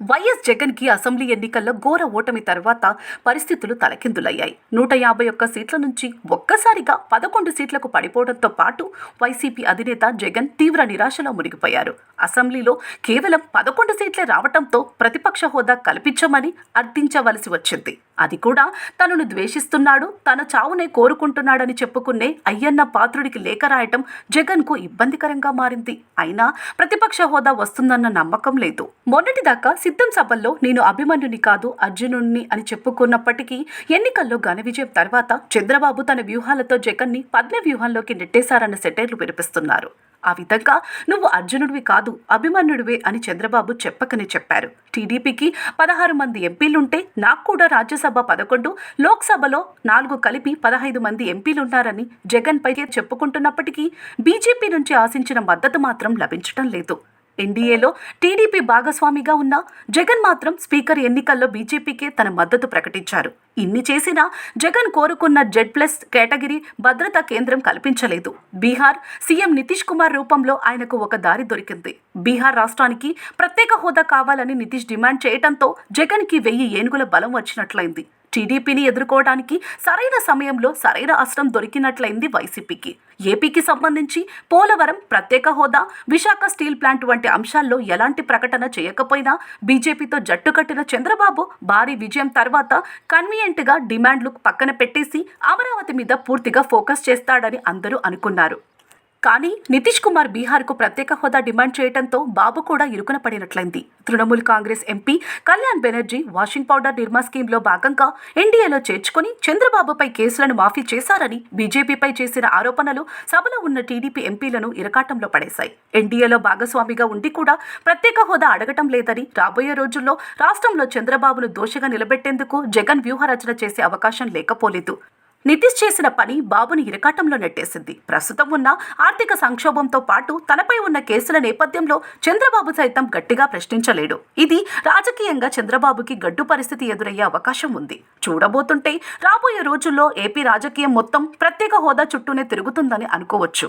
YS జగన్కి assembly ఎన్నికల్లో ఘోర ఓటమి తర్వాత పరిస్థితులు తలకిందులయ్యాయి. నూట యాభై ఒక్క సీట్ల నుంచి ఒక్కసారిగా పదకొండు సీట్లకు పడిపోవడంతో పాటు వైసీపీ అధినేత జగన్ తీవ్ర నిరాశలో మునిగిపోయారు. అసెంబ్లీలో కేవలం పదకొండు సీట్లే రావడంతో ప్రతిపక్ష హోదా కల్పించమని అర్థించవలసి వచ్చింది. అది కూడా తనను ద్వేషిస్తున్నాడు తన చావునే కోరుకుంటున్నాడని చెప్పుకునే అయ్యన్న పాత్రుడికి లేఖ రాయటం జగన్కు ఇబ్బందికరంగా మారింది. అయినా ప్రతిపక్ష హోదా వస్తుందన్న నమ్మకం లేదు. మొన్నటిదాకా సిద్ధం సభల్లో నేను అభిమన్యుని కాదు అర్జునుడిని అని చెప్పుకున్నప్పటికీ ఎన్నికల్లో ఘన విజయం తర్వాత చంద్రబాబు తన వ్యూహాలతో జగన్ని పద్మ వ్యూహంలోకి నెట్టేశారన్న సెటైర్లు వినిపిస్తున్నారు. ఆ విధంగా నువ్వు అర్జునుడివి కాదు అభిమన్యుడివే అని చంద్రబాబు చెప్పకనే చెప్పారు. టీడీపీకి పదహారు మంది ఎంపీలుంటే నాకు కూడా రాజ్యసభ పదకొండు లోక్సభలో నాలుగు కలిపి పదహైదు మంది ఎంపీలున్నారని జగన్ పై చెప్పుకుంటున్నప్పటికీ బీజేపీ నుంచి ఆశించిన మద్దతు మాత్రం లభించడం లేదు. ఎన్డీఏలో టీడీపీ భాగస్వామిగా ఉన్న జగన్ మాత్రం స్పీకర్ ఎన్నికల్లో బీజేపీకే తన మద్దతు ప్రకటించారు. ఇన్ని చేసినా జగన్ కోరుకున్న జెడ్ ప్లస్ కేటగిరీ భద్రతా కేంద్రం కల్పించలేదు. బీహార్ సీఎం నితీష్ కుమార్ రూపంలో ఆయనకు ఒక దారి దొరికింది. బీహార్ రాష్ట్రానికి ప్రత్యేక హోదా కావాలని నితీష్ డిమాండ్ చేయడంతో జగన్కి వెయ్యి ఏనుగుల బలం వచ్చినట్లయింది. టీడీపీని ఎదుర్కోవడానికి సరైన సమయంలో సరైన అస్త్రం దొరికినట్లయింది వైసీపీకి. ఏపీకి సంబంధించి పోలవరం ప్రత్యేక హోదా విశాఖ స్టీల్ ప్లాంట్ వంటి అంశాల్లో ఎలాంటి ప్రకటన చేయకపోయినా బీజేపీతో జట్టు కట్టిన చంద్రబాబు భారీ విజయం తర్వాత కన్వీనియంట్గా డిమాండ్లు పక్కన పెట్టేసి అమరావతి మీద పూర్తిగా ఫోకస్ చేస్తాడని అందరూ అనుకున్నారు. కానీ నితీష్ కుమార్ బీహార్కు ప్రత్యేక హోదా డిమాండ్ చేయడంతో బాబు కూడా ఇరుకున పడినట్లయింది. Trinamool Congress MP Kalyan Banerjee washing powder Nirma స్కీమ్లో భాగంగా ఎన్డీఏలో చేర్చుకుని చంద్రబాబుపై కేసులను మాఫీ చేశారని బీజేపీపై చేసిన ఆరోపణలు సభలో ఉన్న టీడీపీ ఎంపీలను ఇరకాటంలో పడేశాయి. ఎన్డీఏలో భాగస్వామిగా ఉండి కూడా ప్రత్యేక హోదా అడగటం లేదని రాబోయే రోజుల్లో రాష్ట్రంలో చంద్రబాబును దోషిగా నిలబెట్టేందుకు జగన్ వ్యూహరచన చేసే అవకాశం లేకపోలేదు. నితీష్ చేసిన పని బాబుని ఇరకాటంలో నెట్టేసింది. ప్రస్తుతం ఉన్న ఆర్థిక సంక్షోభంతో పాటు తనపై ఉన్న కేసుల నేపథ్యంలో చంద్రబాబు సైతం గట్టిగా ప్రశ్నించలేడు. ఇది రాజకీయంగా చంద్రబాబుకి గడ్డు పరిస్థితి ఎదురయ్యే అవకాశం ఉంది. చూడబోతుంటే రాబోయే రోజుల్లో ఏపీ రాజకీయం మొత్తం ప్రత్యేక హోదా చుట్టూనే తిరుగుతుందని అనుకోవచ్చు.